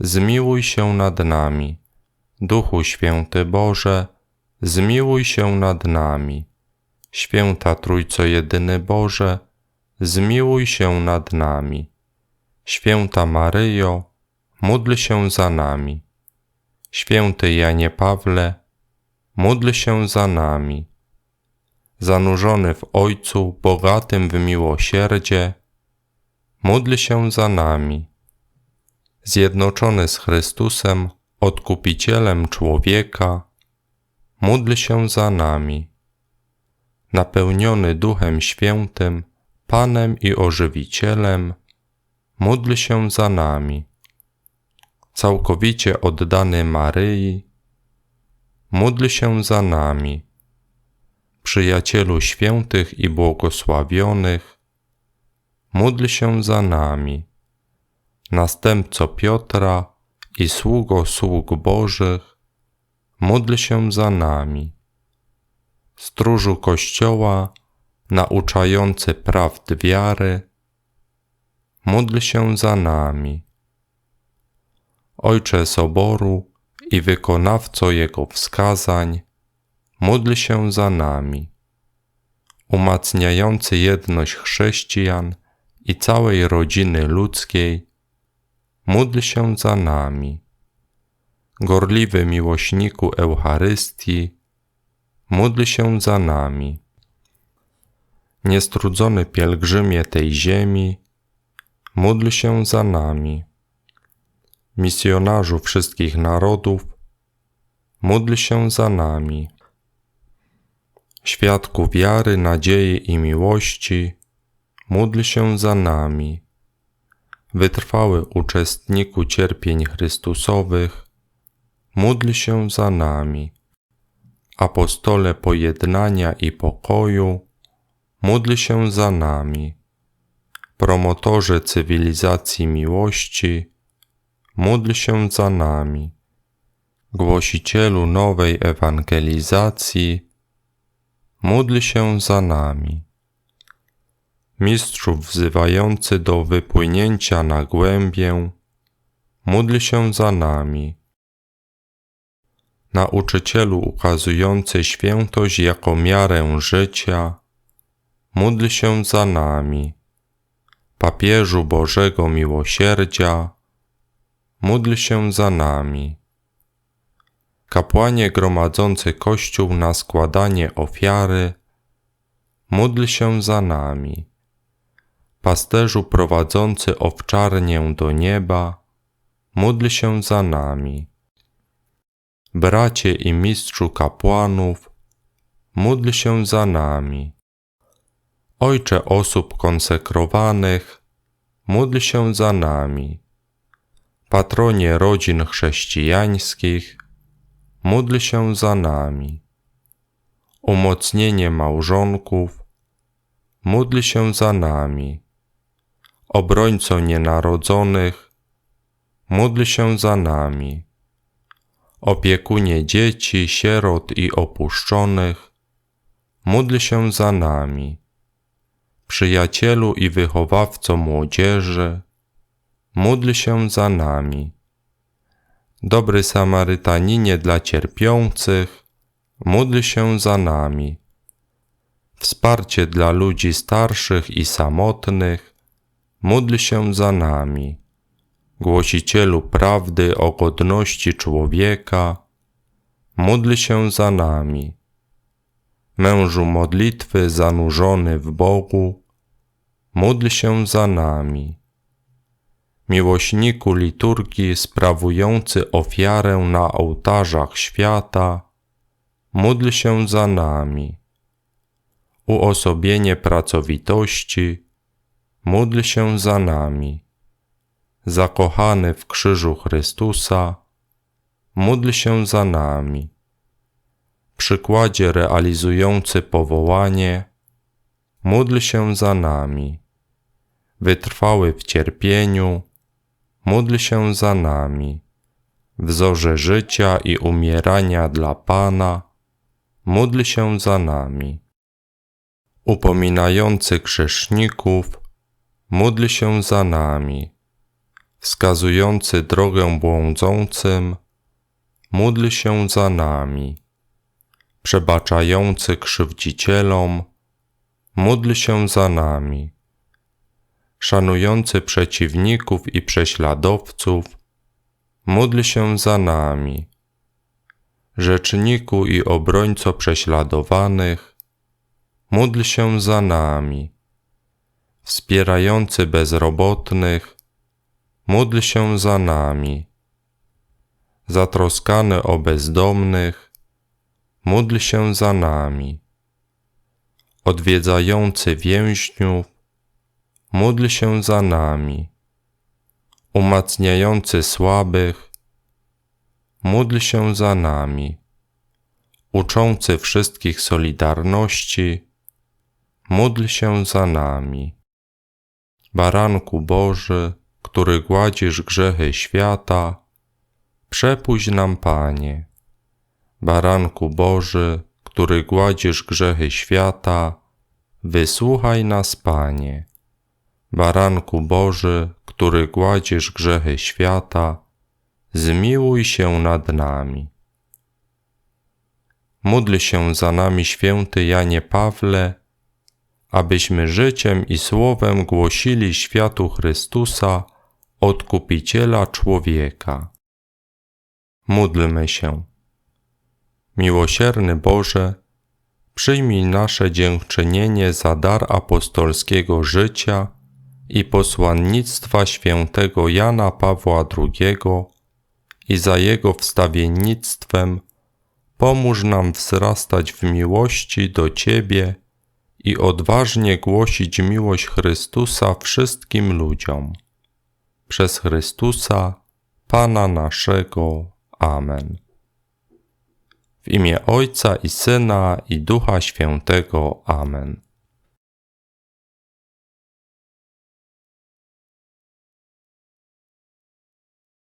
zmiłuj się nad nami. Duchu Święty Boże, zmiłuj się nad nami. Święta Trójco Jedyny Boże, zmiłuj się nad nami. Święta Maryjo, módl się za nami. Święty Janie Pawle, módl się za nami. Zanurzony w Ojcu bogatym w miłosierdzie, módl się za nami zjednoczony z Chrystusem, Odkupicielem człowieka, módl się za nami. Napełniony Duchem Świętym, Panem i Ożywicielem, módl się za nami. Całkowicie oddany Maryi, módl się za nami. Przyjacielu świętych i błogosławionych, módl się za nami następco Piotra i sługo sług Bożych, módl się za nami. Stróżu Kościoła, nauczający prawd wiary, módl się za nami. Ojcze Soboru i wykonawco Jego wskazań, módl się za nami. Umacniający jedność chrześcijan i całej rodziny ludzkiej, módl się za nami. Gorliwy miłośniku Eucharystii, módl się za nami. Niestrudzony pielgrzymie tej ziemi, módl się za nami. Misjonarzu wszystkich narodów, módl się za nami. Świadku wiary, nadziei i miłości, módl się za nami wytrwały uczestniku cierpień Chrystusowych, módl się za nami. Apostole pojednania i pokoju, módl się za nami. Promotorze cywilizacji miłości, módl się za nami. Głosicielu nowej ewangelizacji, módl się za nami Mistrzu wzywający do wypłynięcia na głębię, módl się za nami. Nauczycielu ukazujący świętość jako miarę życia, módl się za nami. Papieżu Bożego Miłosierdzia, módl się za nami. Kapłanie gromadzący Kościół na składanie ofiary, módl się za nami pasterzu prowadzący owczarnię do nieba, módl się za nami. Bracie i mistrzu kapłanów, módl się za nami. Ojcze osób konsekrowanych, módl się za nami. Patronie rodzin chrześcijańskich, módl się za nami. Umocnienie małżonków, módl się za nami obrońco nienarodzonych, módl się za nami. Opiekunie dzieci, sierot i opuszczonych, módl się za nami. Przyjacielu i wychowawco młodzieży, módl się za nami. Dobry Samarytaninie dla cierpiących, módl się za nami. Wsparcie dla ludzi starszych i samotnych, módl się za nami. Głosicielu prawdy o godności człowieka, módl się za nami. Mężu modlitwy zanurzony w Bogu, módl się za nami. Miłośniku liturgii sprawujący ofiarę na ołtarzach świata, módl się za nami. Uosobienie pracowitości, módl się za nami. Zakochany w krzyżu Chrystusa, módl się za nami. Przykładzie realizujący powołanie, módl się za nami. Wytrwały w cierpieniu, módl się za nami. Wzorze życia i umierania dla Pana, módl się za nami. Upominający grzeszników, módl się za nami. Wskazujący drogę błądzącym, módl się za nami. Przebaczający krzywdzicielom, módl się za nami. Szanujący przeciwników i prześladowców, módl się za nami. Rzeczniku i obrońco prześladowanych, módl się za nami. Wspierający bezrobotnych, módl się za nami. Zatroskany o bezdomnych, módl się za nami. Odwiedzający więźniów, módl się za nami. Umacniający słabych, módl się za nami. Uczący wszystkich solidarności, módl się za nami. Baranku Boży, który gładzisz grzechy świata, przepuść nam, Panie. Baranku Boży, który gładzisz grzechy świata, wysłuchaj nas, Panie. Baranku Boży, który gładzisz grzechy świata, zmiłuj się nad nami. Módl się za nami, święty Janie Pawle, abyśmy życiem i słowem głosili światu Chrystusa, Odkupiciela człowieka. Módlmy się. Miłosierny Boże, przyjmij nasze dziękczynienie za dar apostolskiego życia i posłannictwa świętego Jana Pawła II i za jego wstawiennictwem pomóż nam wzrastać w miłości do Ciebie i odważnie głosić miłość Chrystusa wszystkim ludziom. Przez Chrystusa, Pana naszego. Amen. W imię Ojca i Syna i Ducha Świętego. Amen.